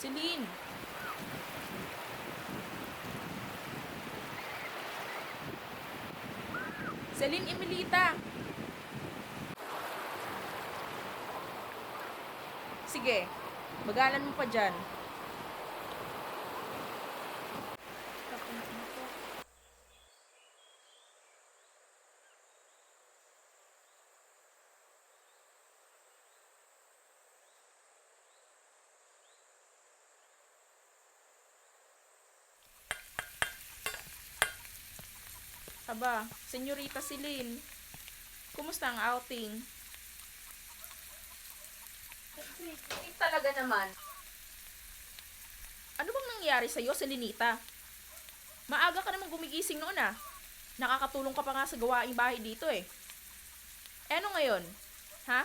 Celine! Celine Emilita! Sige, bagalan mo pa dyan. Aba, Senyorita Celine. Kumusta ang outing? Eh, talaga naman. Ano bang nangyari sa'yo, Selinita? Maaga ka naman gumigising noon ah. Nakakatulong ka pa nga sa gawaing bahay dito eh. Eh ano ngayon? Ha?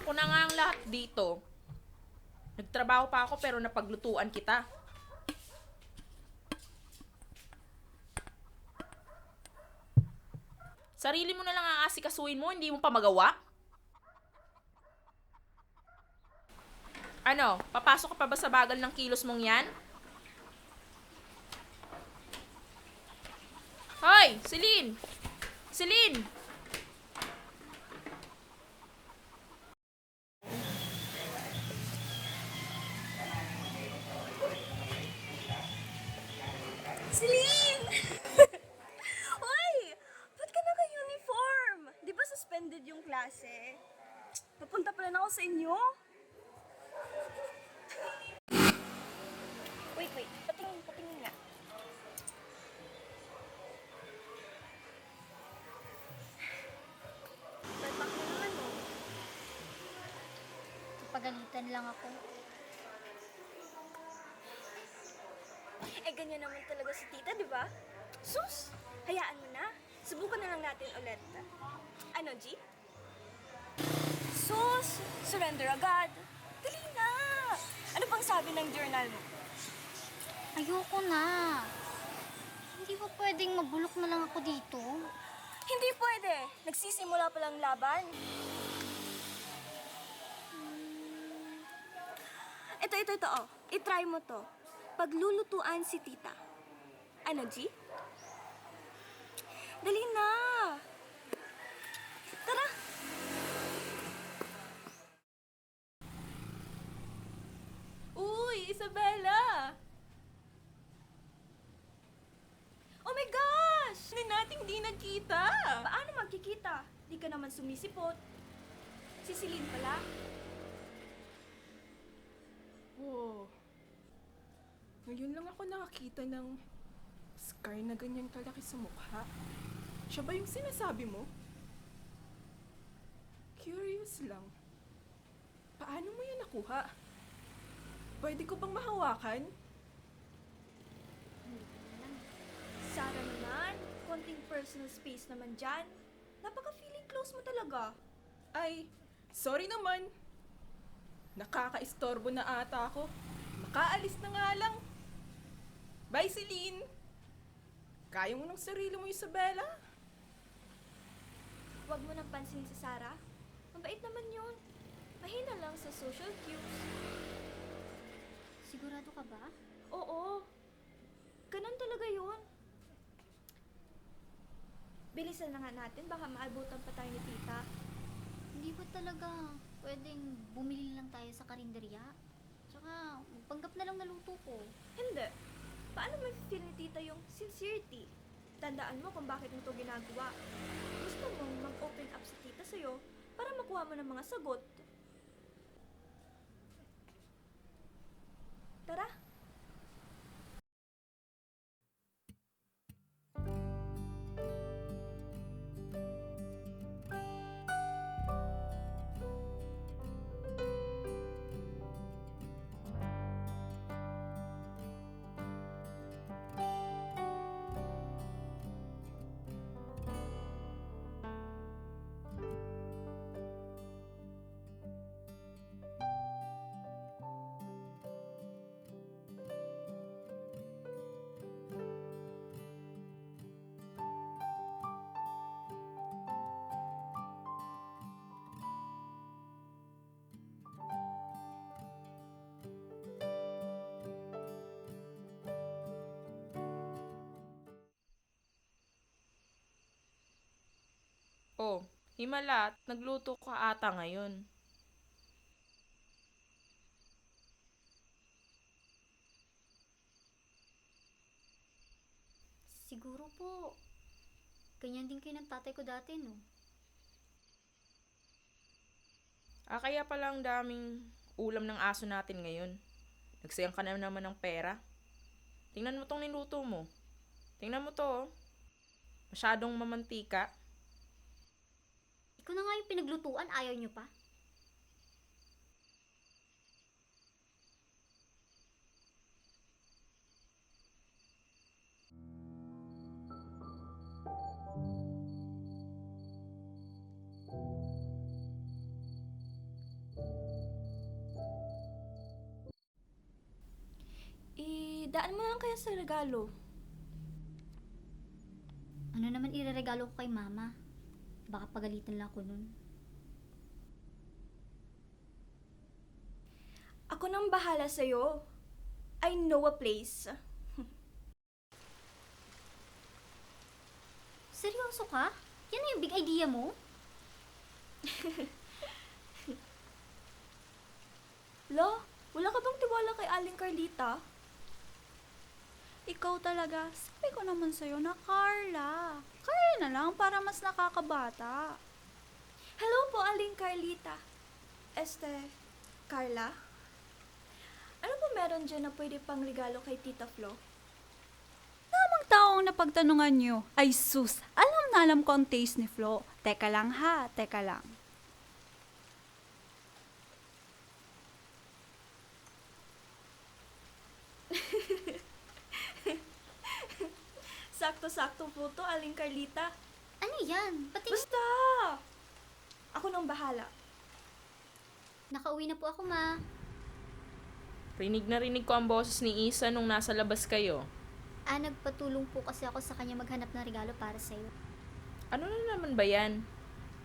Ako na nga ang lahat dito. Nagtrabaho pa ako pero napaglutuan kita. Sarili mo na lang ang asikasuhin mo, hindi mo pa magawa? Ano, papasok ka pa ba sa bagal ng kilos mong yan? Hoy! Celine! Celine! Klase? Papunta pala na ako sa inyo. Wait, wait. Patingin, patingin nga. Tatak mo naman. Pagalitan lang ako. Eh, ganyan naman talaga si tita, di ba? Sus! Hayaan mo na. Subukan na lang natin ulit. Ano, G? Sus! Surrender agad. Dali na! Ano pang sabi ng journal mo? Ayoko na. Hindi ba pwedeng mabulok na lang ako dito? Hindi pwede. Nagsisimula pa lang laban. Ito, ito, ito, oh. I-try mo to. Paglulutuan si tita. Ano, G? Dali na! Tara! Uy, Isabella! Oh my gosh! Hindi nating di nagkita! Paano magkikita? Di ka naman sumisipot. Si Celine pala. Oh. Ngayon lang ako nakakita ng scar na ganyan kalaki sa mukha. Siya ba yung sinasabi mo? Curious lang. Paano mo yan nakuha? Pwede ko bang mahawakan? Sara naman, konting personal space naman dyan. Napaka-feeling close mo talaga. Ay, sorry naman. Nakaka-istorbo na ata ako. Makaalis na nga lang. Bye, Celine! Kaya mo ng sarili mo, Isabella? Huwag mo nang pansin si Sarah. Mabait naman yun. Mahina lang sa social cues. Sigurado ka ba? Oo. Ganun talaga yun. Bilisan na nga natin, baka maabutan pa tayo ni tita. Hindi ba talaga pwedeng bumili lang tayo sa karinderya? Tsaka, magpanggap na lang na luto ko. Hindi. Paano may feel ni tita yung sincerity? Tandaan mo kung bakit mo to ginagawa. Gusto mong mag-open up si tita sa'yo para makuha mo ng mga sagot. Tara, Himala, nagluto ka ata ngayon. Siguro po, ganyan din kayo ng tatay ko dati, no? Ah, kaya pala ang daming ulam ng aso natin ngayon. Nagsayang ka na naman ng pera. Tingnan mo tong niluto mo. Tingnan mo to, oh. Masyadong mamantika. Ikaw na nga yung pinaglutuan, ayaw nyo pa? Idaan mo na lang kaya sa regalo. Ano naman ireregalo ko kay mama? Baka pagalitan lang ako nun. Ako nang bahala sa'yo. I know a place. Seryoso ka? Yan na yung big idea mo? Lo, wala ka bang tiwala kay Aling Carlita? Ikaw talaga, sabi ko naman sa'yo na Carla. Kaya na lang para mas nakakabata. Hello po, Aling Carlita. Este, Carla? Ano po meron dyan na pwede pang regalo kay Tita Flo? Tamang taong napagtanungan nyo. Ay sus, alam na alam ko ang taste ni Flo. Teka lang ha, teka lang. Sakto-sakto po to, Aling Carlita. Ano yan? Pati Basta! Ako nang bahala. nakauwi na po ako, ma. Rinig na rinig ko ang boses ni Isa nung nasa labas kayo. Ah, nagpatulong po kasi ako sa kanya maghanap ng regalo para sa'yo. Ano na naman ba yan?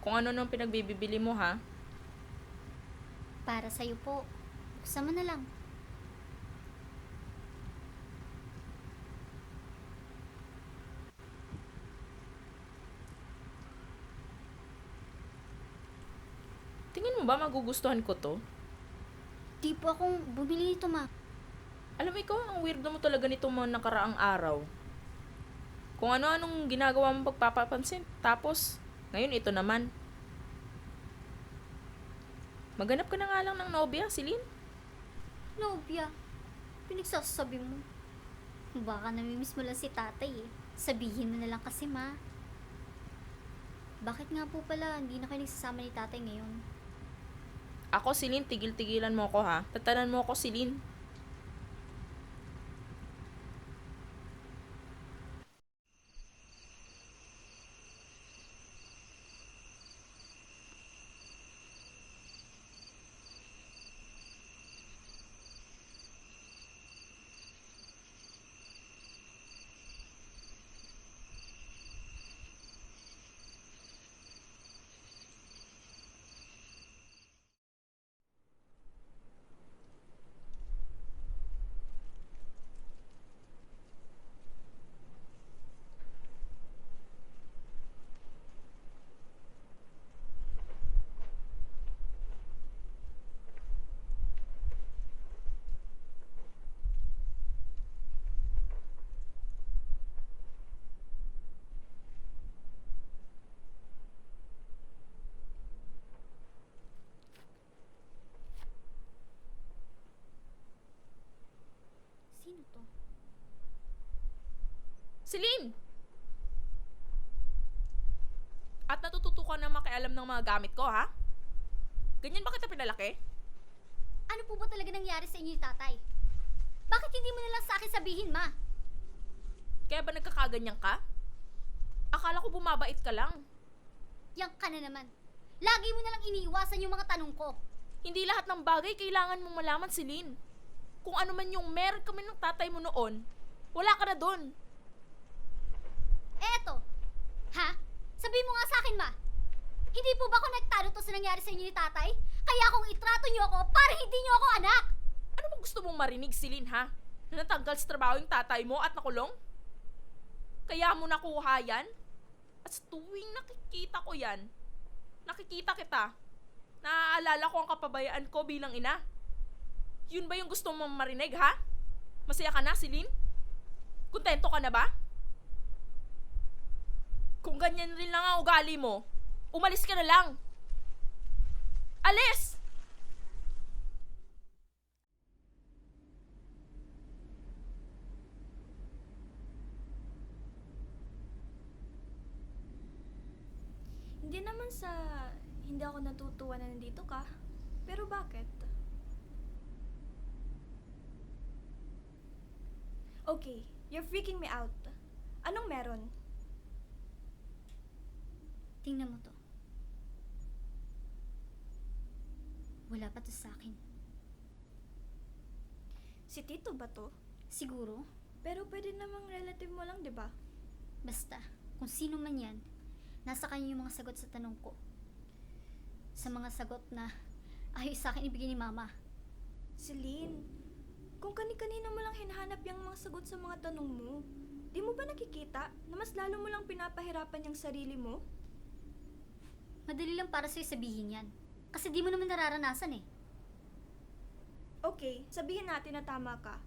Kung ano nang pinagbibili mo ha? Para sa'yo po. Buksan mo na lang. Mo ba magugustuhan ko to? Di po akong bumili nito, ma. Alam mo ikaw, ang weirdo mo talaga nito mga nakaraang araw. Kung ano-anong ginagawa mo pagpapapansin, tapos, ngayon ito naman. Maganap ka na nga lang ng nobya, Celine. Nobya. Pinagsasabi mo. Baka namimiss mo lang si tatay eh. Sabihin mo na lang kasi, ma. Bakit nga po pala hindi na kayo nagsasama ni tatay ngayon? Ako, Celine, tigil-tigilan mo ako ha. Tatanan mo ako, Celine. Sino to? Celine! At natututo ka na makialam ng mga gamit ko, ha? Ganyan ba kita pinalaki? Ano po ba talaga nangyari sa inyo ni tatay? Bakit hindi mo na lang sa akin sabihin, ma? Kaya ba nagkakaganyan ka? Akala ko bumabait ka lang. Yang ka na naman. Lagi mo na lang iniiwasan yung mga tanong ko. Hindi lahat ng bagay kailangan mong malaman, Celine. Kung ano man yung meron kami ng tatay mo noon, wala ka na doon. Eto. Ha? Sabi mo nga sa akin, ma. Hindi po ba konektado to sa nangyari sa inyo ni tatay? Kaya kung itrato niyo ako para hindi niyo ako anak. Ano bang gusto mong marinig, Celine, ha? Na natanggal sa trabaho yung tatay mo at nakulong? Kaya mo nakuha yan? At tuwing nakikita ko yan, Nakikita kita. Naaalala ko ang kapabayaan ko bilang ina. Yun ba yung gusto mong marinig, ha? Masaya ka na, Celine? Kontento ka na ba? Kung ganyan rin lang ang ugali mo, umalis ka na lang. Alis! Hindi naman sa hindi ako natutuwa na nandito ka. Pero bakit? Okay, you're freaking me out. Anong meron? Tingnan mo to. Wala pa to sa akin. Si Tito ba to? Siguro, Pero pwede namang relative mo lang, di ba? basta, kung sino man yan, nasa kanya yung mga sagot sa tanong ko. Sa mga sagot na ayaw sa akin ibigay ni mama. Celine, kung kani-kanina mo lang hinahanap yung mga sagot sa mga tanong mo, di mo ba nakikita na mas lalo mo lang pinapahirapan yung sarili mo? Madali lang para sa'yo sabihin yan. Kasi di mo naman nararanasan eh. Okay, sabihin natin na tama ka.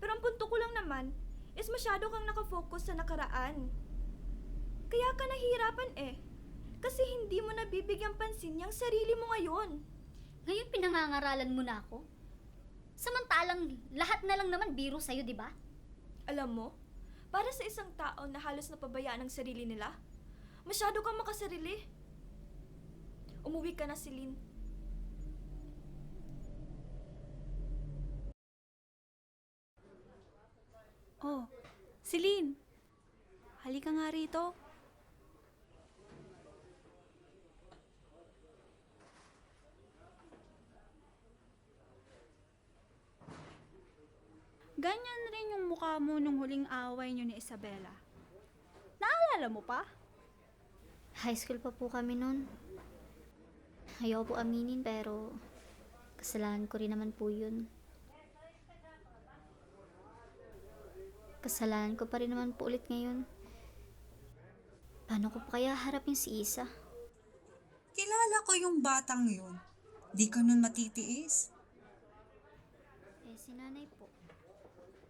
Pero ang punto ko lang naman is masyado kang nakafocus sa nakaraan. Kaya ka nahihirapan eh. Kasi hindi mo nabibigyan pansin yung sarili mo ngayon. Ngayon pinangangaralan mo na ako. Samantalang lahat na lang naman biro sa'yo, di ba? Alam mo, para sa isang tao na halos napabayaan ng sarili nila, masyado kang makasarili. Umuwi ka na, Celine. Oh, Celine! Halika nga rito. Ganyan rin yung mukha mo nung huling away niyo ni Isabella. Naalala mo pa? High school pa po kami noon. Ayoko po aminin pero kasalanan ko rin naman po yun. Kasalanan ko pa rin naman po ulit ngayon. Paano ko pa kaya harapin si Isa? Kilala ko yung batang yun. Di ko nun matitiis. Eh, si nanay po.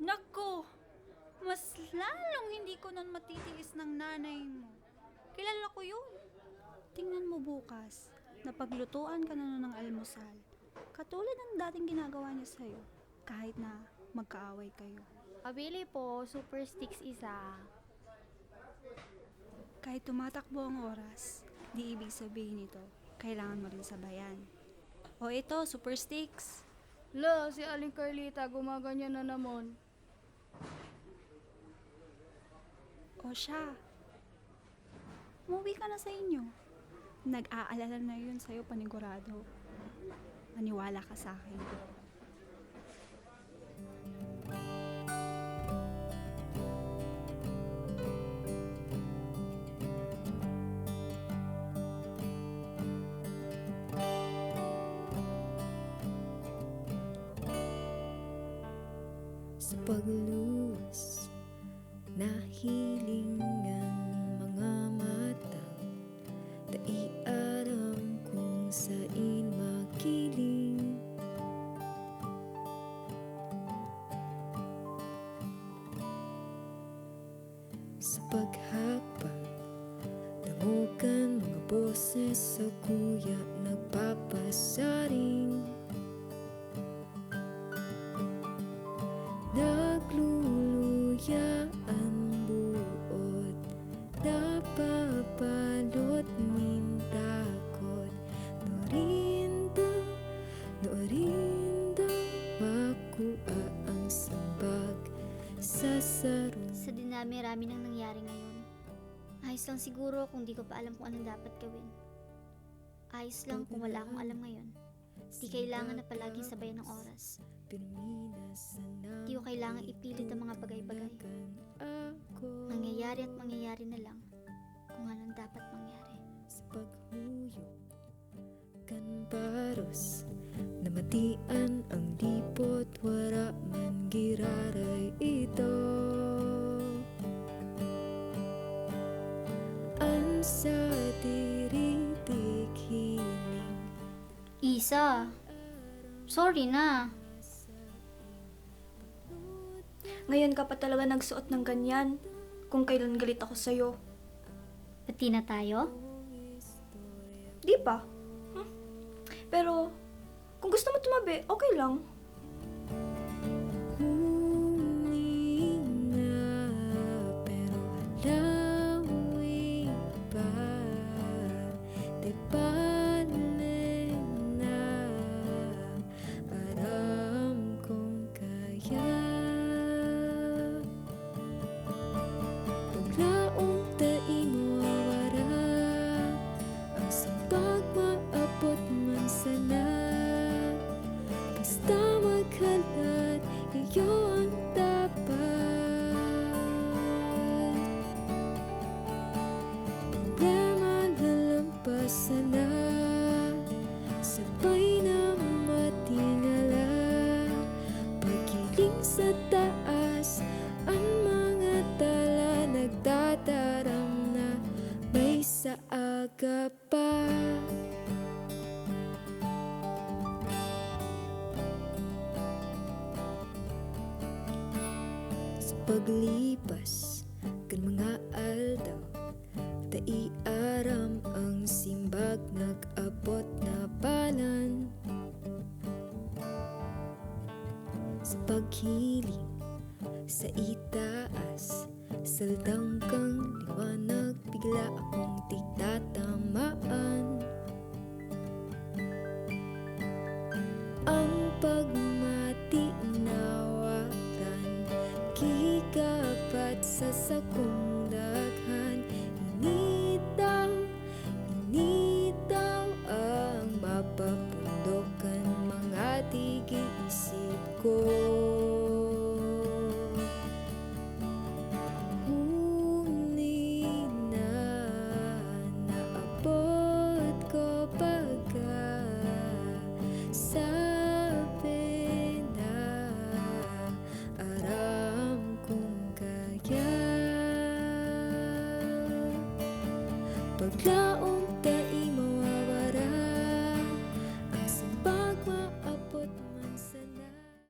Naku! Mas lalong hindi ko nun matitiis ng nanay mo. Kilala ko yun. Tingnan mo bukas. Napaglutuan ka na nun ng almusal. Katulad ng dating ginagawa niya sa'yo. Kahit na magkaaway kayo. Pabili po, super sticks isa. Kahit tumatakbo ang oras, di ibig sabihin nito, kailangan mo rin sabayan. O ito, super sticks. Lo, si Aling Carlita gumaganyan na naman. O siya. Umuwi ka na sa inyo. Nag-aalala na yun sa'yo panigurado. Maniwala ka sa akin. sa pagluwas Nahiling ang dinami-rami nang nangyari ngayon. Ayos lang siguro kung di ko pa alam kung anong dapat gawin. Ayos lang kung wala akong alam ngayon. Di kailangan na palaging sabayan ng oras. Di ko kailangan ipilit ang mga bagay-bagay. Mangyayari at mangyayari na lang kung anong dapat mangyari. sa paghuyok kan paros namatian ang dipot wara man giraray isa. Sorry na. Ngayon ka pa talaga nagsuot ng ganyan. Kung kailan galit ako sa'yo. Pati na tayo? Di pa. Hmm? Pero, kung gusto mo tumabi, okay lang. paglipas Assalamualaikum.